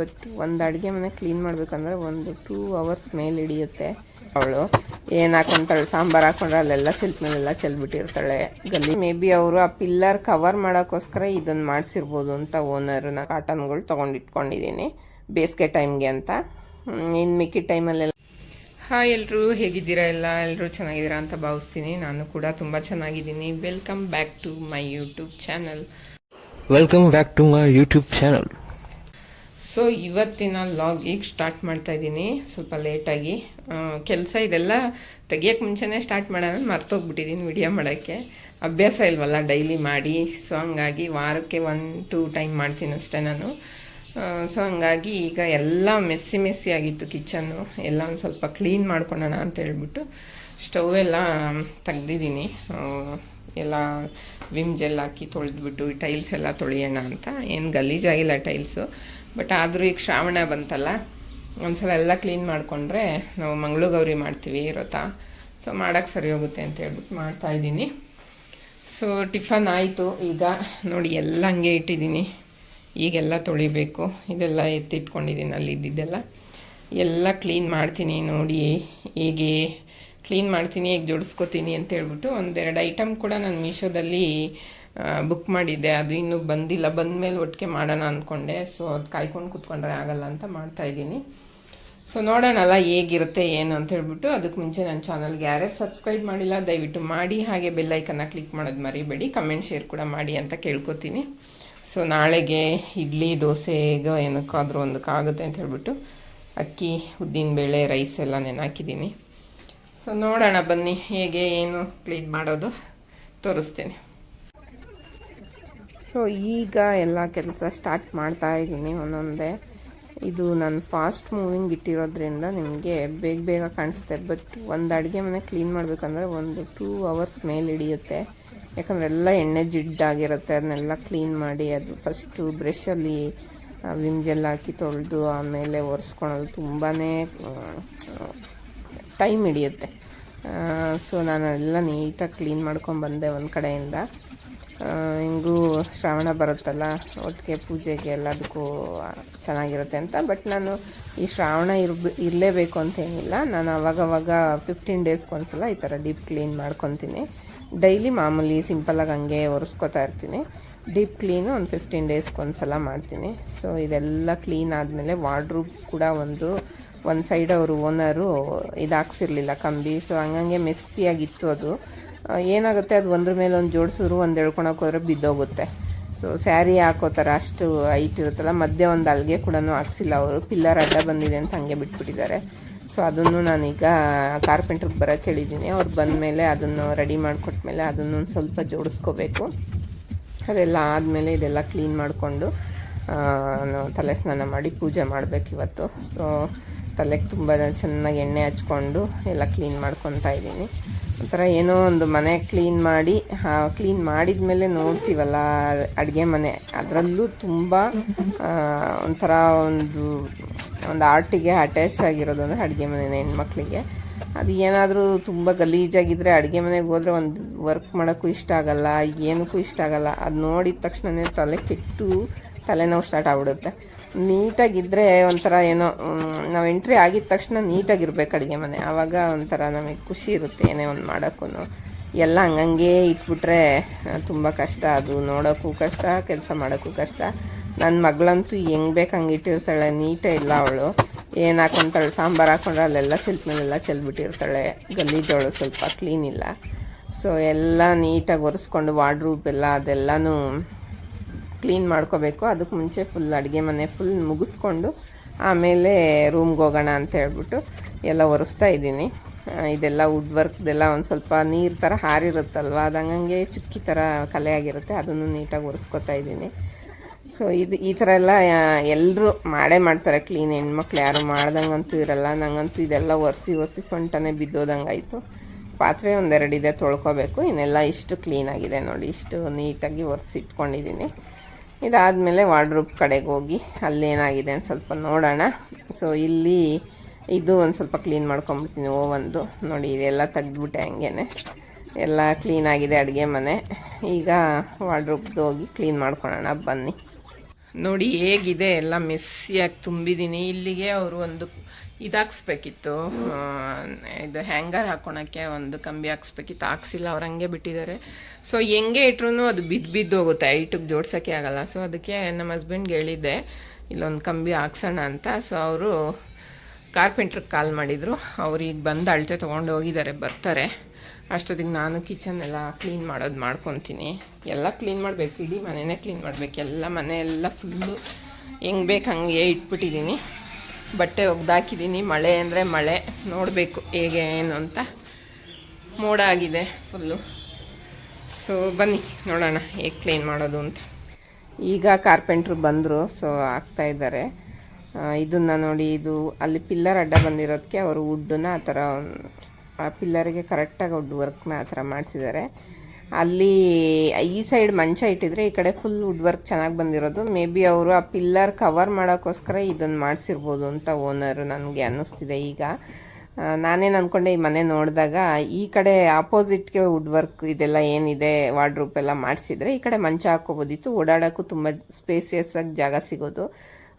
But ಒಂದು ಅಡುಗೆ ಮನೆ ಕ್ಲೀನ್ ಮಾಡಬೇಕಂದ್ರೆ ಒಂದು ಟೂ ಅವರ್ಸ್ ಮೇಲೆ ಹಿಡಿಯುತ್ತೆ ಅವಳು. ಏನು ಹಾಕೊಂತಾಳೆ? ಸಾಂಬಾರು ಹಾಕೊಂಡ್ರೆ ಅಲ್ಲೆಲ್ಲ ಸಿಲ್ಕ್ ಮೇಲೆಲ್ಲ ಚೆಲ್ಬಿಟ್ಟಿರ್ತಾಳೆ. ಗಲ್ಲಿ ಮೇ ಬಿ ಅವರು ಆ ಪಿಲ್ಲರ್ ಕವರ್ ಮಾಡೋಕ್ಕೋಸ್ಕರ ಇದನ್ನು ಮಾಡಿಸಿರ್ಬೋದು ಅಂತ ಓನರ್ನ ಕಾಟನ್ಗಳು ತೊಗೊಂಡು ಇಟ್ಕೊಂಡಿದ್ದೀನಿ ಬೇಸಿಗೆ ಟೈಮ್ಗೆ ಅಂತ. ಇನ್ನು ಮಿಕ್ಕಿ ಟೈಮಲ್ಲೆಲ್ಲ ಹಾಯ್ ಎಲ್ಲರೂ ಹೇಗಿದ್ದೀರಾ ಎಲ್ಲ? ಎಲ್ಲರೂ ಚೆನ್ನಾಗಿದ್ದೀರಾ ಅಂತ ಭಾವಿಸ್ತೀನಿ. ನಾನು ಕೂಡ ತುಂಬ ಚೆನ್ನಾಗಿದ್ದೀನಿ. Welcome back to my YouTube channel welcome back to my YouTube channel so ಇವತ್ತಿನ ಲಾಗ್ ಈಗ ಸ್ಟಾರ್ಟ್ ಮಾಡ್ತಾ ಇದ್ದೀನಿ. ಸ್ವಲ್ಪ ಲೇಟಾಗಿ ಕೆಲಸ ಇದೆಲ್ಲ ತೆಗಿಯೋಕ್ಕೆ ಮುಂಚೆನೇ ಸ್ಟಾರ್ಟ್ ಮಾಡೋಣ ಮರ್ತೋಗ್ಬಿಟ್ಟಿದ್ದೀನಿ ವಿಡಿಯೋ ಮಾಡೋಕ್ಕೆ. ಅಭ್ಯಾಸ ಇಲ್ವಲ್ಲ ಡೈಲಿ ಮಾಡಿ. ಸೊ ಹಂಗಾಗಿ ವಾರಕ್ಕೆ ಒನ್ ಟೂ ಟೈಮ್ ಮಾಡ್ತೀನಿ ಅಷ್ಟೇ ನಾನು. ಸೊ ಹಂಗಾಗಿ ಈಗ ಎಲ್ಲ ಮೆಸ್ಸಿ ಮೆಸ್ಸಿ ಆಗಿತ್ತು ಕಿಚನ್ನು ಎಲ್ಲ ಒಂದು ಸ್ವಲ್ಪ ಕ್ಲೀನ್ ಮಾಡ್ಕೊಳ್ಳೋಣ ಅಂತ ಹೇಳ್ಬಿಟ್ಟು ಸ್ಟವ್ ಎಲ್ಲ ತೆಗ್ದಿದ್ದೀನಿ. ಎಲ್ಲ ವಿಮ್ ಜೆಲ್ ಹಾಕಿ ತೊಳೆದ್ಬಿಟ್ಟು ಟೈಲ್ಸ್ ಎಲ್ಲ ತೊಳೆಯೋಣ ಅಂತ. ಏನು ಗಲೀಜಾಗಿಲ್ಲ ಟೈಲ್ಸು ಬಟ್ ಆದರೂ ಈಗ ಶ್ರಾವಣ ಬಂತಲ್ಲ, ಒಂದ್ಸಲ ಎಲ್ಲ ಕ್ಲೀನ್ ಮಾಡಿಕೊಂಡ್ರೆ ನಾವು ಮಂಗಳಗೌರಿ ಮಾಡ್ತೀವಿ ವ್ರತ ಸೊ ಮಾಡೋಕ್ಕೆ ಸರಿ ಹೋಗುತ್ತೆ ಅಂತ ಹೇಳ್ಬಿಟ್ಟು ಮಾಡ್ತಾಯಿದ್ದೀನಿ ಸೊ ಟಿಫನ್ ಆಯಿತು. ಈಗ ನೋಡಿ, ಎಲ್ಲ ಹಂಗೆ ಇಟ್ಟಿದ್ದೀನಿ. ಈಗೆಲ್ಲ ತೊಳಿಬೇಕು. ಇದೆಲ್ಲ ಎತ್ತಿಟ್ಕೊಂಡಿದ್ದೀನಿ ಅಲ್ಲಿ ಇದ್ದಿದ್ದೆಲ್ಲ. ಎಲ್ಲ ಕ್ಲೀನ್ ಮಾಡ್ತೀನಿ ನೋಡಿ, ಹೇಗೆ ಕ್ಲೀನ್ ಮಾಡ್ತೀನಿ, ಹೇಗೆ ಜೋಡಿಸ್ಕೋತೀನಿ ಅಂತ ಹೇಳ್ಬಿಟ್ಟು ಒಂದೆರಡು ಐಟಮ್ ಕೂಡ ನಾನು ಮೀಶೋದಲ್ಲಿ ಬುಕ್ ಮಾಡಿದ್ದೆ. ಅದು ಇನ್ನೂ ಬಂದಿಲ್ಲ. ಬಂದ ಮೇಲೆ ಒಟ್ಟಿಗೆ ಮಾಡೋಣ ಅಂದ್ಕೊಂಡೆ ಸೊ ಅದು ಕಾಯ್ಕೊಂಡು ಕೂತ್ಕೊಂಡ್ರೆ ಆಗಲ್ಲ ಅಂತ ಮಾಡ್ತಾಯಿದ್ದೀನಿ ಸೊ ನೋಡೋಣಲ್ಲ ಹೇಗಿರುತ್ತೆ, ಏನು ಅಂತ ಹೇಳ್ಬಿಟ್ಟು. ಅದಕ್ಕೆ ಮುಂಚೆ ನನ್ನ ಚಾನಲ್ಗೆ ಯಾರ್ಯಾರು ಸಬ್ಸ್ಕ್ರೈಬ್ ಮಾಡಿಲ್ಲ, ದಯವಿಟ್ಟು ಮಾಡಿ. ಹಾಗೆ ಬೆಲ್ಲೈಕನ್ನ ಕ್ಲಿಕ್ ಮಾಡೋದು ಮರಿಬೇಡಿ. ಕಮೆಂಟ್ ಶೇರ್ ಕೂಡ ಮಾಡಿ ಅಂತ ಕೇಳ್ಕೊತೀನಿ. ಸೊ ನಾಳೆಗೆ ಇಡ್ಲಿ ದೋಸೆಗೆ ಏನಕ್ಕಾದರೂ ಒಂದಕ್ಕಾಗುತ್ತೆ ಅಂತ ಹೇಳ್ಬಿಟ್ಟು ಅಕ್ಕಿ, ಉದ್ದಿನ ಬೇಳೆ ರೈಸ್ ಎಲ್ಲ ನೆನಾಕಿದ್ದೀನಿ ಸೊ ನೋಡೋಣ ಬನ್ನಿ ಹೇಗೆ, ಏನು ಕ್ಲೀನ್ ಮಾಡೋದು. ತೋರಿಸ್ತೀನಿ. ಸೊ, ಈಗ ಎಲ್ಲ ಕೆಲಸ ಸ್ಟಾರ್ಟ್ ಮಾಡ್ತಾ ಇದ್ದೀನಿ ಒಂದೊಂದೇ. ಇದು ನಾನು ಫಾಸ್ಟ್ ಮೂವಿಂಗ್ ಇಟ್ಟಿರೋದ್ರಿಂದ ನಿಮಗೆ ಬೇಗ ಬೇಗ ಕಾಣಿಸುತ್ತೆ ಬಟ್ ಒಂದು ಅಡುಗೆ ಮನೆ ಕ್ಲೀನ್ ಮಾಡಬೇಕಂದ್ರೆ ಒಂದು ಟೂ ಅವರ್ಸ್ ಮೇಲೆ ಹಿಡಿಯುತ್ತೆ. ಯಾಕಂದರೆ ಎಲ್ಲ ಎಣ್ಣೆ ಜಿಡ್ಡಾಗಿರುತ್ತೆ, ಅದನ್ನೆಲ್ಲ ಕ್ಲೀನ್ ಮಾಡಿ ಅದು ಫಸ್ಟು ಬ್ರಷಲ್ಲಿ ವಿಮ್ ಜೆಲ್ ಹಾಕಿ ತೊಳೆದು ಆಮೇಲೆ ಒರೆಸ್ಕೊಳೋದು ತುಂಬಾ ಟೈಮ್ ಹಿಡಿಯುತ್ತೆ. ಸೊ ನಾನು ಎಲ್ಲ ನೀಟಾಗಿ ಕ್ಲೀನ್ ಮಾಡ್ಕೊಂಡು ಬಂದೆ ಒಂದು ಕಡೆಯಿಂದ. ಹಿಂಗೂ ಶ್ರಾವಣ ಬರುತ್ತಲ್ಲ, ಒಟ್ಟಿಗೆ ಪೂಜೆಗೆ ಎಲ್ಲದಕ್ಕೂ ಚೆನ್ನಾಗಿರುತ್ತೆ ಅಂತ. ಬಟ್ ನಾನು ಈ ಶ್ರಾವಣ ಇರ್ಬ, ಇರಲೇಬೇಕು ಅಂತೇನಿಲ್ಲ ನಾನು ಅವಾಗವಾಗ ಫಿಫ್ಟೀನ್ ಡೇಸ್ಗೆ ಒಂದ್ಸಲ ಈ ಥರ ಡೀಪ್ ಕ್ಲೀನ್ ಮಾಡ್ಕೊತೀನಿ. ಡೈಲಿ ಮಾಮೂಲಿ ಸಿಂಪಲಾಗಿ ಹಂಗೆ ಒರೆಸ್ಕೊತಾ ಇರ್ತೀನಿ. ಡೀಪ್ ಕ್ಲೀನು ಒಂದು ಫಿಫ್ಟೀನ್ ಡೇಸ್ಗೆ ಮಾಡ್ತೀನಿ. ಸೊ ಇದೆಲ್ಲ ಕ್ಲೀನ್ ಆದಮೇಲೆ ವಾರ್ಡ್ರೂಬ್ ಕೂಡ ಒಂದು ಒಂದು ಸೈಡ್ ಅವರು ಓನರು ಇದಾಕ್ಸಿರ್ಲಿಲ್ಲ ಕಂಬಿ. ಸೊ ಹಂಗಂಗೆ ಮೆಸ್ಸಿಯಾಗಿತ್ತು ಅದು. ಏನಾಗುತ್ತೆ? ಅದು ಒಂದ್ರ ಮೇಲೆ ಒಂದು ಜೋಡಿಸಿದ್ರು ಒಂದು ಎಳ್ಕೊಳಕ್ಕೆ ಹೋದ್ರೆ ಬಿದ್ದೋಗುತ್ತೆ. ಸೊ ಸ್ಯಾರಿ ಹಾಕೋ ಥರ ಅಷ್ಟು ಹೈಟ್ ಇರುತ್ತಲ್ಲ, ಮಧ್ಯೆ ಒಂದು ಅಲ್ಗೆ ಕೂಡ ಹಾಕ್ಸಿಲ್ಲ ಅವರು. ಪಿಲ್ಲರ್ ಅಡ್ಡ ಬಂದಿದೆ ಅಂತ ಹಾಗೆ ಬಿಟ್ಬಿಟ್ಟಿದ್ದಾರೆ. ಸೊ ಅದನ್ನು ನಾನೀಗ ಕಾರ್ಪೆಂಟ್ರಿಗೆ ಬರೋಕ್ಕೆ ಹೇಳಿದ್ದೀನಿ ಅವ್ರು ಬಂದಮೇಲೆ ಅದನ್ನು ರೆಡಿ ಮಾಡಿಕೊಟ್ಮೇಲೆ ಅದನ್ನು ಒಂದು ಸ್ವಲ್ಪ ಜೋಡಿಸ್ಕೋಬೇಕು. ಅದೆಲ್ಲ ಆದಮೇಲೆ ಇದೆಲ್ಲ ಕ್ಲೀನ್ ಮಾಡಿಕೊಂಡು ತಲೆ ಸ್ನಾನ ಮಾಡಿ ಪೂಜೆ ಮಾಡಬೇಕು ಇವತ್ತು. ಸೊ ತಲೆಗೆ ತುಂಬ ಚೆನ್ನಾಗಿ ಎಣ್ಣೆ ಹಚ್ಕೊಂಡು ಎಲ್ಲ ಕ್ಲೀನ್ ಮಾಡ್ಕೊತಾ ಇದ್ದೀನಿ ಒಂಥರ ಏನೋ ಒಂದು ಮನೆ ಕ್ಲೀನ್ ಮಾಡಿ ಕ್ಲೀನ್ ಮಾಡಿದ ಮೇಲೆ ನೋಡ್ತೀವಲ್ಲ, ಅಡುಗೆ ಮನೆ. ಅದರಲ್ಲೂ ತುಂಬ ಒಂಥರ ಒಂದು ಒಂದು ಆರ್ಟಿಗೆ ಅಟ್ಯಾಚ್ ಆಗಿರೋದು ಅಂದರೆ ಅಡುಗೆ ಮನೆ ಹೆಣ್ಮಕ್ಳಿಗೆ. ಅದು ಏನಾದರೂ ತುಂಬ ಗಲೀಜಾಗಿದ್ದರೆ ಅಡುಗೆ ಮನೆಗೆ ಹೋದರೆ ಒಂದು ವರ್ಕ್ ಮಾಡೋಕ್ಕೂ ಇಷ್ಟ ಆಗಲ್ಲ, ಏನಕ್ಕೂ ಇಷ್ಟ ಆಗಲ್ಲ. ಅದು ನೋಡಿದ ತಕ್ಷಣವೇ ತಲೆ ಕೆಟ್ಟು ತಲೆನೋವು ಸ್ಟಾರ್ಟ್ ಆಗ್ಬಿಡುತ್ತೆ. ನೀಟಾಗಿದ್ದರೆ ಒಂಥರ ಏನೋ ನಾವು ಎಂಟ್ರಿ ಆಗಿದ ತಕ್ಷಣ ನೀಟಾಗಿರ್ಬೇಕು ಅಡುಗೆ ಮನೆ. ಆವಾಗ ಒಂಥರ ನಮಗೆ ಖುಷಿ ಇರುತ್ತೆ ಏನೇ ಒಂದು ಮಾಡೋಕ್ಕೂ ಎಲ್ಲ ಹಂಗಂಗೆ ಇಟ್ಬಿಟ್ರೆ ತುಂಬ ಕಷ್ಟ. ಅದು ನೋಡೋಕ್ಕೂ ಕಷ್ಟ, ಕೆಲಸ ಮಾಡೋಕ್ಕೂ ಕಷ್ಟ. ನನ್ನ ಮಗಳಂತೂ ಹೆಂಗೆ ಬೇಕು ಹಂಗೆ ಇಟ್ಟಿರ್ತಾಳೆ, ನೀಟೇ ಇಲ್ಲ ಅವಳು. ಏನು ಹಾಕೊಂತಾಳೆ, ಸಾಂಬಾರು ಹಾಕೊಂಡ್ರೆ ಅಲ್ಲೆಲ್ಲ ಶಿಲ್ಪ್ ಮೇಲೆಲ್ಲ ಚೆಲ್ಬಿಟ್ಟಿರ್ತಾಳೆ. ಗಲೀಜವಳು ಸ್ವಲ್ಪ ಕ್ಲೀನ್ ಇಲ್ಲ. ಸೊ ಎಲ್ಲ ನೀಟಾಗಿ ಒರೆಸ್ಕೊಂಡು ವಾರ್ಡ್ರೂಬ್ ಎಲ್ಲ ಅದೆಲ್ಲನೂ ಕ್ಲೀನ್ ಮಾಡ್ಕೋಬೇಕು. ಅದಕ್ಕೆ ಮುಂಚೆ ಫುಲ್ ಅಡುಗೆ ಮನೆ ಫುಲ್ ಮುಗಿಸ್ಕೊಂಡು ಆಮೇಲೆ ರೂಮ್ಗೆ ಹೋಗೋಣ ಅಂತ ಹೇಳ್ಬಿಟ್ಟು ಎಲ್ಲ ಒರೆಸ್ತಾ ಇದ್ದೀನಿ. ಇದೆಲ್ಲ ವುಡ್ ವರ್ಕ್ದೆಲ್ಲ ಒಂದು ಸ್ವಲ್ಪ ನೀರು ಥರ ಹಾರಿರುತ್ತಲ್ವ? ಅದು ಚುಕ್ಕಿ ಥರ ಕಲೆ ಆಗಿರುತ್ತೆ. ಅದನ್ನು ನೀಟಾಗಿ ಒರೆಸ್ಕೊತಾ ಇದ್ದೀನಿ. ಸೊ ಇದು ಈ ಥರ ಎಲ್ಲ ಎಲ್ಲರೂ ಮಾಡೇ ಮಾಡ್ತಾರೆ. ಕ್ಲೀನ್ ಹೆಣ್ಮಕ್ಳು ಯಾರು ಮಾಡ್ದಂಗಂತೂ ಇರಲ್ಲ. ನಂಗಂತೂ ಇದೆಲ್ಲ ಒರೆಸಿ ಒರೆಸಿ ಸೊಂಟನೇ ಬಿದ್ದೋದಂಗಾಯಿತು. ಪಾತ್ರೆ ಒಂದೆರಡಿದೆ ತೊಳ್ಕೊಬೇಕು. ಇನ್ನೆಲ್ಲ ಇಷ್ಟು ಕ್ಲೀನಾಗಿದೆ ನೋಡಿ. ಇಷ್ಟು ನೀಟಾಗಿ ಒರೆಸಿ ಇಟ್ಕೊಂಡಿದ್ದೀನಿ ಇದಾದಮೇಲೆ ವಾರ್ಡ್ರೂಪ್ ಕಡೆಗೆ ಹೋಗಿ ಅಲ್ಲೇನಾಗಿದೆ ಅಂತ ಸ್ವಲ್ಪ ನೋಡೋಣ. ಸೊ ಇಲ್ಲಿ ಇದು ಒಂದು ಸ್ವಲ್ಪ ಕ್ಲೀನ್ ಮಾಡ್ಕೊಂಬಿಡ್ತೀನಿ ಒಂದು. ನೋಡಿ, ಇದೆಲ್ಲ ತೆಗೆದ್ಬಿಟ್ಟೆ ಹಂಗೇನೆ. ಎಲ್ಲ ಕ್ಲೀನಾಗಿದೆ ಅಡುಗೆ ಮನೆ. ಈಗ ವಾರ್ಡ್ರೂಪ್ದು ಹೋಗಿ ಕ್ಲೀನ್ ಮಾಡ್ಕೊಳೋಣ, ಬನ್ನಿ. ನೋಡಿ, ಹೇಗಿದೆ? ಎಲ್ಲ ಮೆಸ್ಸಿಯಾಗಿ ತುಂಬಿದ್ದೀನಿ ಇಲ್ಲಿಗೆ ಅವರು ಒಂದು ಇದಾಕ್ಸ್ಬೇಕಿತ್ತು. ಇದು ಹ್ಯಾಂಗರ್ ಹಾಕೊಳಕ್ಕೆ ಒಂದು ಕಂಬಿ ಹಾಕ್ಸ್ಬೇಕಿತ್ತು. ಹಾಕ್ಸಿಲ್ಲ, ಅವ್ರು ಹಂಗೆ ಬಿಟ್ಟಿದ್ದಾರೆ. ಸೊ ಹೆಂಗೆ ಇಟ್ರೂ ಅದು ಬಿದ್ದು ಬಿದ್ದು ಹೋಗುತ್ತೆ. ಐಟಿಗೆ ಜೋಡ್ಸೋಕ್ಕೆ ಆಗಲ್ಲ. ಸೊ ಅದಕ್ಕೆ ನಮ್ಮ ಹಸ್ಬೆಂಡ್ಗೆ ಹೇಳಿದ್ದೆ, ಇಲ್ಲೊಂದು ಕಂಬಿ ಹಾಕ್ಸೋಣ ಅಂತ. ಸೊ ಅವರು ಕಾರ್ಪೆಂಟ್ರಿಗೆ ಕಾಲ್ ಮಾಡಿದರು. ಅವ್ರಿಗೆ ಬಂದು ಅಳತೆ ತೊಗೊಂಡು ಹೋಗಿದ್ದಾರೆ, ಬರ್ತಾರೆ. ಅಷ್ಟೊತ್ತಿಗೆ ನಾನು ಕಿಚನ್ ಎಲ್ಲ ಕ್ಲೀನ್ ಮಾಡೋದು ಮಾಡ್ಕೊತೀನಿ. ಎಲ್ಲ ಕ್ಲೀನ್ ಮಾಡಬೇಕು. ಇಡೀ ಮನೆಯೇ ಕ್ಲೀನ್ ಮಾಡಬೇಕು. ಎಲ್ಲ ಮನೆ ಎಲ್ಲ ಫುಲ್ಲು ಹೆಂಗೆ ಬೇಕು ಹಂಗೆ ಇಟ್ಬಿಟ್ಟಿದ್ದೀನಿ ಬಟ್ಟೆ ಒಗ್ದಾಕಿದ್ದೀನಿ ಮಳೆ ಅಂದರೆ ಮಳೆ. ನೋಡಬೇಕು ಹೇಗೆ, ಏನು ಅಂತ. ಮೋಡ ಆಗಿದೆ ಫುಲ್ಲು. ಸೊ ಬನ್ನಿ, ನೋಡೋಣ ಹೇಗೆ ಕ್ಲೀನ್ ಮಾಡೋದು ಅಂತ. ಈಗ ಕಾರ್ಪೆಂಟ್ರು ಬಂದರು ಸೊ ಆಗ್ತಾ ಇದ್ದಾರೆ. ಇದನ್ನು ನೋಡಿ, ಇದು ಅಲ್ಲಿ ಪಿಲ್ಲರ್ ಅಡ್ಡ ಬಂದಿರೋದಕ್ಕೆ ಅವರು ವುಡ್ಡನ್ನ ಆ ಥರ, ಆ ಪಿಲ್ಲರಿಗೆ ಕರೆಕ್ಟಾಗಿ ವುಡ್ ವರ್ಕ್ನ ಆ ಥರ ಮಾಡಿಸಿದ್ದಾರೆ. ಅಲ್ಲಿ ಈ ಸೈಡ್ ಮಂಚ ಇಟ್ಟಿದ್ರೆ ಈ ಕಡೆ ಫುಲ್ ವುಡ್ ವರ್ಕ್ ಚೆನ್ನಾಗಿ ಬಂದಿರೋದು. ಮೇ ಬಿ ಅವರು ಆ ಪಿಲ್ಲರ್ ಕವರ್ ಮಾಡೋಕ್ಕೋಸ್ಕರ ಇದನ್ನು ಮಾಡಿಸಿರ್ಬೋದು ಅಂತ ಓನರ್ ನನಗೆ ಅನ್ನಿಸ್ತಿದೆ ಈಗ. ನಾನೇನು ಅಂದ್ಕೊಂಡೆ ಈ ಮನೆ ನೋಡಿದಾಗ ಈ ಕಡೆ ಆಪೋಸಿಟ್ಗೆ ವುಡ್ ವರ್ಕ್ ಇದೆಲ್ಲ ಏನಿದೆ ವಾರ್ಡ್ರೂಪ್ ಎಲ್ಲ ಮಾಡಿಸಿದ್ರೆ ಈ ಕಡೆ ಮಂಚ ಹಾಕೋಬೋದಿತ್ತು ಓಡಾಡೋಕ್ಕೂ ತುಂಬ ಸ್ಪೇಸಿಯಸ್ ಆಗಿ ಜಾಗ ಸಿಗೋದು.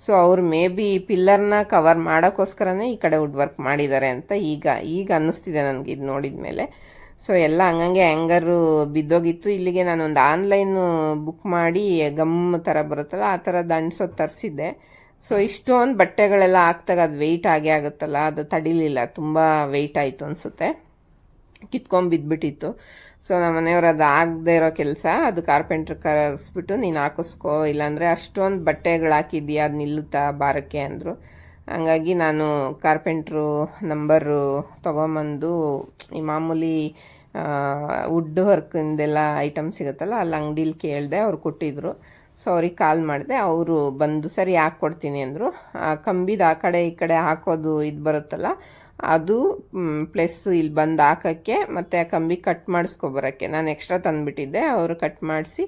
ಸೊ ಅವ್ರು ಮೇ ಬಿ ಪಿಲ್ಲರ್ನ ಕವರ್ ಮಾಡೋಕ್ಕೋಸ್ಕರನೇ ಈ ಕಡೆ ವುಡ್ ವರ್ಕ್ ಮಾಡಿದ್ದಾರೆ ಅಂತ ಈಗ ಈಗ ಅನ್ನಿಸ್ತಿದೆ ನನಗೆ ಇದು ನೋಡಿದ ಮೇಲೆ ಸೊ ಎಲ್ಲ ಹಂಗಂಗೆ ಹ್ಯಾಂಗರು ಬಿದ್ದೋಗಿತ್ತು. ಇಲ್ಲಿಗೆ ನಾನೊಂದು ಆನ್ಲೈನು ಬುಕ್ ಮಾಡಿ, ಗಮ್ ಥರ ಬರುತ್ತಲ್ಲ, ಆ ಥರ ಅಂಟಿಸೋದು ತರಿಸಿದ್ದೆ. ಸೊ ಇಷ್ಟೊಂದು ಬಟ್ಟೆಗಳೆಲ್ಲ ಹಾಕ್ದಾಗ ಅದು ವೆಯ್ಟ್ ಆಗೇ ಆಗುತ್ತಲ್ಲ, ಅದು ತಡಿಲಿಲ್ಲ. ತುಂಬ ವೆಯ್ಟ್ ಆಯಿತು ಅನಿಸುತ್ತೆ. ಕಿತ್ಕೊಂಡ್ ಬಿದ್ದುಬಿಟ್ಟಿತ್ತು ಸೊ ನಮ್ಮ ಮನೆಯವ್ರು ಅದು ಆಗದೆ ಇರೋ ಕೆಲಸ. ಅದು ಕಾರ್ಪೆಂಟ್ರ್ ಕರೆಸ್ಬಿಟ್ಟು, ನೀನು ಹಾಕಿಸ್ಕೋ, ಇಲ್ಲಾಂದರೆ ಅಷ್ಟೊಂದು ಬಟ್ಟೆಗಳು ಹಾಕಿದ್ಯಾ ಅದು ನಿಲ್ಲುತ್ತಾ, ಬಾರಕ್ಕೆ ಅಂದರು. ಹಂಗಾಗಿ ನಾನು ಕಾರ್ಪೆಂಟ್ರು, ನಂಬರು ತೊಗೊಂಬಂದು ಈ ಮಾಮೂಲಿ ವುಡ್ ವರ್ಕಿಂದೆಲ್ಲ ಐಟಮ್ ಸಿಗುತ್ತಲ್ಲ, ಅಲ್ಲಿ ಅಂಗಡೀಲಿ ಕೇಳಿದೆ ಅವ್ರು ಕೊಟ್ಟಿದ್ರು. ಸೊ ಅವ್ರಿಗೆ ಕಾಲ್ ಮಾಡಿದೆ, ಅವರು ಬಂದು ಸರಿ ಹಾಕ್ಕೊಡ್ತೀನಿ ಅಂದರು. ಆ, ಕಂಬಿದ ಆ ಕಡೆ ಈ ಕಡೆ ಹಾಕೋದು ಇದು ಬರುತ್ತಲ್ಲ, ಅದು ಪ್ಲಸ್ ಇಲ್ಲಿ ಬಂದು ಹಾಕೋಕ್ಕೆ ಮತ್ತು ಆ ಕಂಬಿ ಕಟ್ ಮಾಡಿಸ್ಕೊಬರೋಕ್ಕೆ. ನಾನು ಎಕ್ಸ್ಟ್ರಾ ತಂದುಬಿಟ್ಟಿದ್ದೆ, ಅವರು ಕಟ್ ಮಾಡಿಸಿ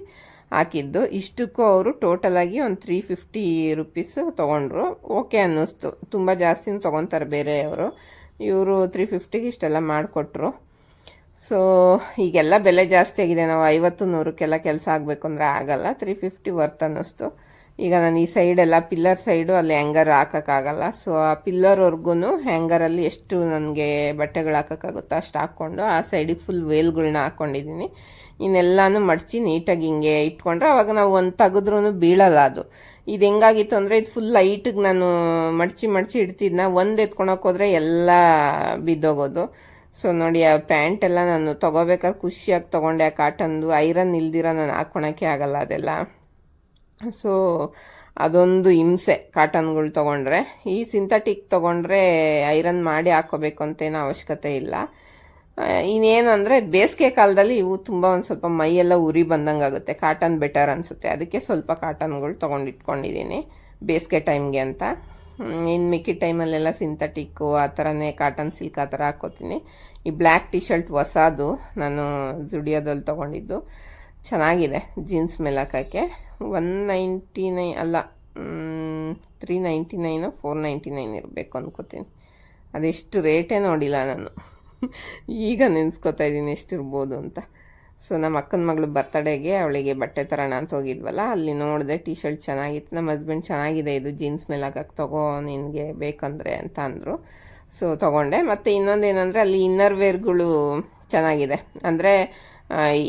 ಹಾಕಿದ್ದು. ಇಷ್ಟಕ್ಕೂ ಅವರು ಟೋಟಲಾಗಿ ಒಂದು ತ್ರೀ ಫಿಫ್ಟಿ ರುಪೀಸ್ ತೊಗೊಂಡ್ರು. ಓಕೆ ಅನ್ನಿಸ್ತು. ತುಂಬ ಜಾಸ್ತಿನೂ ತೊಗೊತಾರೆ ಬೇರೆಯವರು. ಇವರು ತ್ರೀ ಫಿಫ್ಟಿಗೆ ಇಷ್ಟೆಲ್ಲ ಮಾಡಿಕೊಟ್ರು. ಸೊ ಈಗೆಲ್ಲ ಬೆಲೆ ಜಾಸ್ತಿ ಆಗಿದೆ. ನಾವು ಐವತ್ತು ನೂರಕ್ಕೆಲ್ಲ ಕೆಲಸ ಆಗಬೇಕು ಅಂದರೆ ಆಗಲ್ಲ. ತ್ರೀ ಫಿಫ್ಟಿ ವರ್ತ್ ಅನ್ನಿಸ್ತು. ಈಗ ನಾನು ಈ ಸೈಡೆಲ್ಲ ಪಿಲ್ಲರ್ ಸೈಡು ಅಲ್ಲಿ ಹ್ಯಾಂಗರ್ ಹಾಕೋಕ್ಕಾಗಲ್ಲ. ಸೊ ಆ ಪಿಲ್ಲರ್ವರೆಗೂ ಹ್ಯಾಂಗರಲ್ಲಿ ಎಷ್ಟು ನನಗೆ ಬಟ್ಟೆಗಳು ಹಾಕೋಕ್ಕಾಗುತ್ತೋ ಅಷ್ಟು ಹಾಕ್ಕೊಂಡು ಆ ಸೈಡಿಗೆ ಫುಲ್ ವೇಲ್ಗಳನ್ನ ಹಾಕ್ಕೊಂಡಿದ್ದೀನಿ ಇನ್ನೆಲ್ಲಾನು ಮಡಚಿ ನೀಟಾಗಿ ಹಿಂಗೆ ಇಟ್ಕೊಂಡ್ರೆ ಅವಾಗ ನಾವು ಒಂದು ತೆಗೆದ್ರೂ ಬೀಳಲ್ಲ ಅದು. ಇದು ಹೆಂಗಾಗಿತ್ತು ಅಂದರೆ ಇದು ಫುಲ್ ಲೈಟಿಗೆ ನಾನು ಮಡಚಿ ಮಡಚಿ ಇಡ್ತಿದ್ನ. ಒಂದು ಎತ್ಕೊಳಕ್ಕೆ ಹೋದರೆ ಎಲ್ಲ ಬಿದ್ದೋಗೋದು. ಸೊ ನೋಡಿ ಆ ಪ್ಯಾಂಟ್ ಎಲ್ಲ ನಾನು ತೊಗೋಬೇಕಾದ್ರೆ ಖುಷಿಯಾಗಿ ತೊಗೊಂಡೆ. ಆ ಕಾಟನ್ದು ಐರನ್ ಇಲ್ದಿರ ನಾನು ಹಾಕ್ಕೊಳಕ್ಕೆ ಆಗಲ್ಲ ಅದೆಲ್ಲ. ಸೊ ಅದೊಂದು ಹಿಂಸೆ, ಕಾಟನ್ಗಳು ತೊಗೊಂಡ್ರೆ. ಈ ಸಿಂಥೆಟಿಕ್ ತೊಗೊಂಡ್ರೆ ಐರನ್ ಮಾಡಿ ಹಾಕೋಬೇಕು ಅಂತೇನೋ ಅವಶ್ಯಕತೆ ಇಲ್ಲ. ಇನ್ನೇನು ಅಂದರೆ ಬೇಸಿಗೆ ಕಾಲದಲ್ಲಿ ಇವು ತುಂಬ ಒಂದು ಸ್ವಲ್ಪ ಮೈಯೆಲ್ಲ ಉರಿ ಬಂದಂಗೆ ಆಗುತ್ತೆ. ಕಾಟನ್ ಬೆಟರ್ ಅನಿಸುತ್ತೆ. ಅದಕ್ಕೆ ಸ್ವಲ್ಪ ಕಾಟನ್ಗಳು ತೊಗೊಂಡಿಟ್ಕೊಂಡಿದ್ದೀನಿ ಬೇಸಿಗೆ ಟೈಮ್ಗೆ ಅಂತ. ಇನ್ನು ಮಿಕ್ಕಿ ಟೈಮಲ್ಲೆಲ್ಲ ಸಿಂಥೆಟಿಕ್ಕು, ಆ ಥರನೇ ಕಾಟನ್ ಸಿಲ್ಕ್ ಆ ಥರ ಹಾಕ್ಕೋತೀನಿ. ಈ ಬ್ಲ್ಯಾಕ್ ಟಿ ಶರ್ಟ್ ಹೊಸದು ನಾನು ಜುಡಿಯೋದಲ್ಲಿ ತೊಗೊಂಡಿದ್ದು. ಚೆನ್ನಾಗಿದೆ ಜೀನ್ಸ್ ಮೇಲೆ ಹಾಕೋಕ್ಕೆ ಒನ್ ನೈಂಟಿ ನೈನ್ ಅಲ್ಲ three ninety nine four ninety nine ಇರಬೇಕು ಅಂದ್ಕೋತೀನಿ ಅದೆಷ್ಟು ರೇಟೇ ನೋಡಿಲ್ಲ ನಾನು. ಈಗ ನೆನೆಸ್ಕೊತಾ ಇದ್ದೀನಿ ಎಷ್ಟಿರ್ಬೋದು ಅಂತ. ಸೊ ನಮ್ಮ ಅಕ್ಕನ ಮಗಳು ಬರ್ತಡೇಗೆ ಅವಳಿಗೆ ಬಟ್ಟೆ ತರೋಣ ಅಂತ ಹೋಗಿದ್ವಲ್ಲ, ಅಲ್ಲಿ ನೋಡಿದೆ ಟಿ ಶರ್ಟ್ ಚೆನ್ನಾಗಿತ್ತು. ನಮ್ಮ ಹಸ್ಬೆಂಡ್ ಚೆನ್ನಾಗಿದೆ, ಇದು ಜೀನ್ಸ್ ಮೇಲೆ ಹಾಕಕ್ಕೆ ತಗೋ, ನಿನಗೆ ಬೇಕಂದರೆ ಅಂತ ಅಂದರು. ಸೊ ತೊಗೊಂಡೆ. ಮತ್ತು ಇನ್ನೊಂದು ಏನಂದರೆ ಅಲ್ಲಿ ಇನ್ನರ್ ವೇರ್ಗಳು ಚೆನ್ನಾಗಿದೆ. ಅಂದರೆ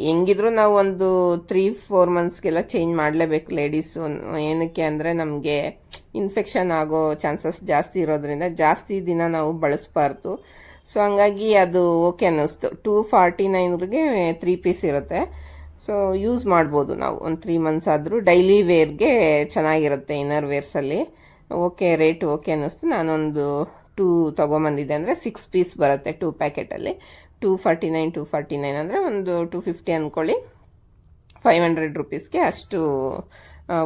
ಹೆಂಗಿದ್ರು ನಾವು ಒಂದು ತ್ರೀ ಫೋರ್ ಮಂತ್ಸ್ಗೆಲ್ಲ ಚೇಂಜ್ ಮಾಡಲೇಬೇಕು ಲೇಡೀಸು ಏನಕ್ಕೆ ಅಂದರೆ ನಮಗೆ ಇನ್ಫೆಕ್ಷನ್ ಆಗೋ ಚಾನ್ಸಸ್ ಜಾಸ್ತಿ ಇರೋದ್ರಿಂದ ಜಾಸ್ತಿ ದಿನ ನಾವು ಬಳಸಬಾರ್ದು. ಸೊ ಹಂಗಾಗಿ ಅದು ಓಕೆ ಅನ್ನಿಸ್ತು. ಟೂ ಫಾರ್ಟಿ ನೈನ್ಗೆ ತ್ರೀ ಪೀಸ್ ಇರುತ್ತೆ. ಸೊ ಯೂಸ್ ಮಾಡ್ಬೋದು ನಾವು. ಒಂದು ತ್ರೀ ಮಂತ್ಸ್ ಆದರೂ ಡೈಲಿ ವೇರ್ಗೆ ಚೆನ್ನಾಗಿರುತ್ತೆ ಇನ್ನರ್ ವೇರ್ಸಲ್ಲಿ ಓಕೆ ರೇಟ್ ಓಕೆ ಅನ್ನಿಸ್ತು. ನಾನೊಂದು ಟೂ ತೊಗೊಂಬಂದಿದ್ದೆ ಅಂದರೆ ಸಿಕ್ಸ್ ಪೀಸ್ ಬರುತ್ತೆ two ಪ್ಯಾಕೆಟಲ್ಲಿ two forty nine two forty nine ಅಂದರೆ ಒಂದು ಟೂ ಫಿಫ್ಟಿ ಅಂದ್ಕೊಳ್ಳಿ ಫೈವ್ ಹಂಡ್ರೆಡ್ ರುಪೀಸ್ಗೆ ಅಷ್ಟು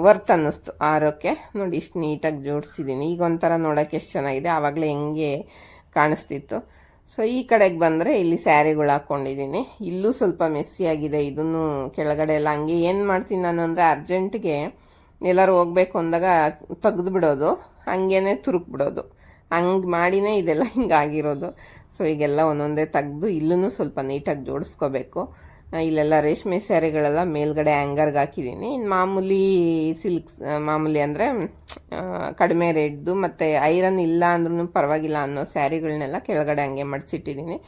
ವರ್ತ್ ಅನ್ನಿಸ್ತು ಆರೋಕ್ಕೆ. ನೋಡಿ, ಇಷ್ಟು ನೀಟಾಗಿ ಜೋಡಿಸಿದ್ದೀನಿ ಈಗ ಒಂಥರ ನೋಡೋಕೆ ಎಷ್ಟು ಚೆನ್ನಾಗಿದೆ. ಆವಾಗಲೇ ಹೆಂಗೆ ಕಾಣಿಸ್ತಿತ್ತು. ಸೊ ಈ ಕಡೆಗೆ ಬಂದರೆ ಇಲ್ಲಿ ಸ್ಯಾರಿಗಳು ಹಾಕ್ಕೊಂಡಿದ್ದೀನಿ ಇಲ್ಲೂ ಸ್ವಲ್ಪ ಮೆಸ್ಸಿ ಆಗಿದೆ. ಇದನ್ನು ಕೆಳಗಡೆ ಎಲ್ಲ ಹಂಗೆ ಏನು ಮಾಡ್ತೀನಿ ನಾನು ಅಂದರೆ ಅರ್ಜೆಂಟ್ಗೆ ಎಲ್ಲರೂ ಹೋಗ್ಬೇಕು ಅಂದಾಗ ತೆಗೆದು ಬಿಡೋದು ಹಂಗೇನೆ ತುರುಕ್ ಬಿಡೋದು ಹಂಗೆ ಮಾಡಿನೇ ಇದೆಲ್ಲ ಹಿಂಗಾಗಿರೋದು ಸೊ ಈಗೆಲ್ಲ ಒಂದೊಂದೇ ತೆಗೆದು ಇಲ್ಲೂ ಸ್ವಲ್ಪ ನೀಟಾಗಿ ಜೋಡಿಸ್ಕೋಬೇಕು. ಇಲ್ಲೆಲ್ಲ ರೇಷ್ಮೆ ಸ್ಯಾರಿಗಳೆಲ್ಲ ಮೇಲ್ಗಡೆ ಹ್ಯಾಂಗರ್ಗೆ ಹಾಕಿದ್ದೀನಿ ಇನ್ನು ಮಾಮೂಲಿ ಸಿಲ್ಕ್ಸ್ ಮಾಮೂಲಿ ಅಂದರೆ ಕಡಿಮೆ ರೇಟ್ದು ಮತ್ತು ಐರನ್ ಇಲ್ಲ ಅಂದ್ರೂ ಪರವಾಗಿಲ್ಲ ಅನ್ನೋ ಸ್ಯಾರಿಗಳನ್ನೆಲ್ಲ ಕೆಳಗಡೆ ಹಂಗೆ ಮಡಿಸಿಟ್ಟಿದ್ದೀನಿ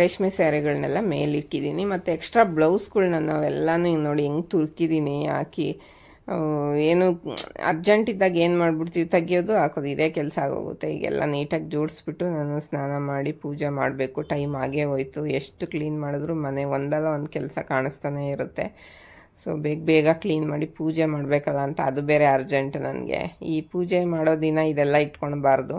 ರೇಷ್ಮೆ ಸ್ಯಾರಿಗಳನ್ನೆಲ್ಲ ಮೇಲಿಟ್ಟಿದ್ದೀನಿ ಮತ್ತು ಎಕ್ಸ್ಟ್ರಾ ಬ್ಲೌಸ್ಗಳನ್ನ ನಾವೆಲ್ಲನೂ ಹಿಂಗೆ ನೋಡಿ ಹೆಂಗೆ ತುರ್ಕಿದ್ದೀನಿ ಹಾಕಿ. ಏನು ಅರ್ಜೆಂಟ್ ಇದ್ದಾಗ ಏನು ಮಾಡ್ಬಿಡ್ತೀವಿ? ತೆಗಿಯೋದು, ಹಾಕೋದು, ಇದೇ ಕೆಲಸ ಆಗೋಗುತ್ತೆ. ಈಗೆಲ್ಲ ನೀಟಾಗಿ ಜೋಡಿಸ್ಬಿಟ್ಟು ನಾನು ಸ್ನಾನ ಮಾಡಿ ಪೂಜೆ ಮಾಡಬೇಕು. ಟೈಮ್ ಆಗೇ ಹೋಯ್ತು. ಎಷ್ಟು ಕ್ಲೀನ್ ಮಾಡಿದ್ರು ಮನೆ ಒಂದಲ್ಲ ಒಂದು ಕೆಲಸ ಕಾಣಿಸ್ತಾನೆ ಇರುತ್ತೆ. ಸೊ ಬೇಗ ಬೇಗ ಕ್ಲೀನ್ ಮಾಡಿ ಪೂಜೆ ಮಾಡಬೇಕಲ್ಲ ಅಂತ ಅದು ಬೇರೆ ಅರ್ಜೆಂಟ್ ನನಗೆ. ಈ ಪೂಜೆ ಮಾಡೋ ದಿನ ಇದೆಲ್ಲ ಇಟ್ಕೊಳ್ಬಾರ್ದು.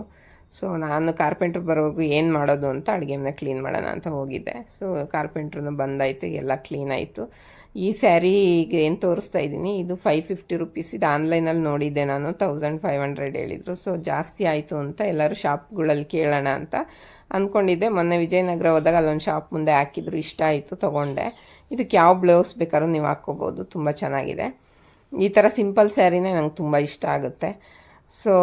ಸೊ ನಾನು ಕಾರ್ಪೆಂಟ್ರ್ ಬರೋವರೆಗೂ ಏನು ಮಾಡೋದು ಅಂತ ಅಡುಗೆ ಮನೆ ಕ್ಲೀನ್ ಮಾಡೋಣ ಅಂತ ಹೋಗಿದ್ದೆ. ಸೊ ಕಾರ್ಪೆಂಟ್ರೂ ಬಂದಾಯಿತು. ಎಲ್ಲ ಕ್ಲೀನ್ ಆಯಿತು. ಈ ಸ್ಯಾರಿ ಈಗ ಏನು ತೋರಿಸ್ತಾ ಇದ್ದೀನಿ? ಇದು ಫೈವ್ ಫಿಫ್ಟಿ ರುಪೀಸ್ ಇದು ಆನ್ಲೈನಲ್ಲಿ ನೋಡಿದ್ದೆ ನಾನು ತೌಸಂಡ್ ಫೈವ್ ಹಂಡ್ರೆಡ್ ಹೇಳಿದರು. ಸೊ ಜಾಸ್ತಿ ಆಯಿತು ಅಂತ ಎಲ್ಲರೂ ಶಾಪ್ಗಳಲ್ಲಿ ಕೇಳೋಣ ಅಂತ ಅಂದ್ಕೊಂಡಿದ್ದೆ ಮೊನ್ನೆ ವಿಜಯನಗರ ಹೋದಾಗ ಅಲ್ಲೊಂದು ಶಾಪ್ ಮುಂದೆ ಹಾಕಿದ್ರು, ಇಷ್ಟ ಆಯಿತು, ತೊಗೊಂಡೆ. ಇದಕ್ಕೆ ಯಾವ ಬ್ಲೌಸ್ ಬೇಕಾದ್ರೂ ನೀವು ಹಾಕ್ಕೋಬೋದು, ತುಂಬ ಚೆನ್ನಾಗಿದೆ. ಈ ಥರ ಸಿಂಪಲ್ ಸ್ಯಾರಿನೇ ನಂಗೆ ತುಂಬ ಇಷ್ಟ ಆಗುತ್ತೆ. ಸೊ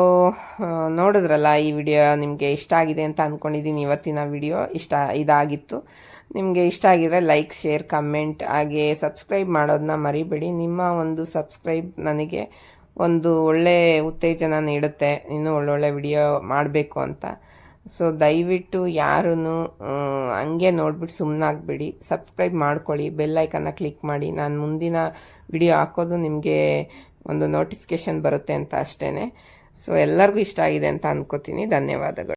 ನೋಡಿದ್ರಲ್ಲ, ಈ ವಿಡಿಯೋ ನಿಮಗೆ ಇಷ್ಟ ಆಗಿದೆ ಅಂತ ಅಂದ್ಕೊಂಡಿದ್ದೀನಿ ಇವತ್ತಿನ ವಿಡಿಯೋ ಇಷ್ಟ, ಇದಾಗಿತ್ತು. ನಿಮಗೆ ಇಷ್ಟ ಆಗಿದ್ರೆ ಲೈಕ್ ಶೇರ್ ಕಮೆಂಟ್ ಹಾಗೆ ಸಬ್ಸ್ಕ್ರೈಬ್ ಮಾಡೋದನ್ನ ಮರಿಬೇಡಿ. ನಿಮ್ಮ ಒಂದು ಸಬ್ಸ್ಕ್ರೈಬ್ ನನಗೆ ಒಂದು ಒಳ್ಳೆ ಉತ್ತೇಜನ ನೀಡುತ್ತೆ. ಇನ್ನೂ ಒಳ್ಳೊಳ್ಳೆ ವಿಡಿಯೋ ಮಾಡಬೇಕು ಅಂತ. ಸೊ ದಯವಿಟ್ಟು ಯಾರೂ ಹಂಗೆ ನೋಡ್ಬಿಟ್ಟು ಸುಮ್ಮನಾಗ್ಬಿಡಿ ಸಬ್ಸ್ಕ್ರೈಬ್ ಮಾಡ್ಕೊಳ್ಳಿ. ಬೆಲ್ ಐಕನ್ನ ಕ್ಲಿಕ್ ಮಾಡಿ. ನಾನು ಮುಂದಿನ ವಿಡಿಯೋ ಹಾಕೋದು ನಿಮಗೆ ಒಂದು ನೋಟಿಫಿಕೇಷನ್ ಬರುತ್ತೆ ಅಂತ ಅಷ್ಟೇ ಸೊ ಎಲ್ಲರಿಗೂ ಇಷ್ಟ ಆಗಿದೆ ಅಂತ ಅಂದ್ಕೋತೀನಿ ಧನ್ಯವಾದಗಳು.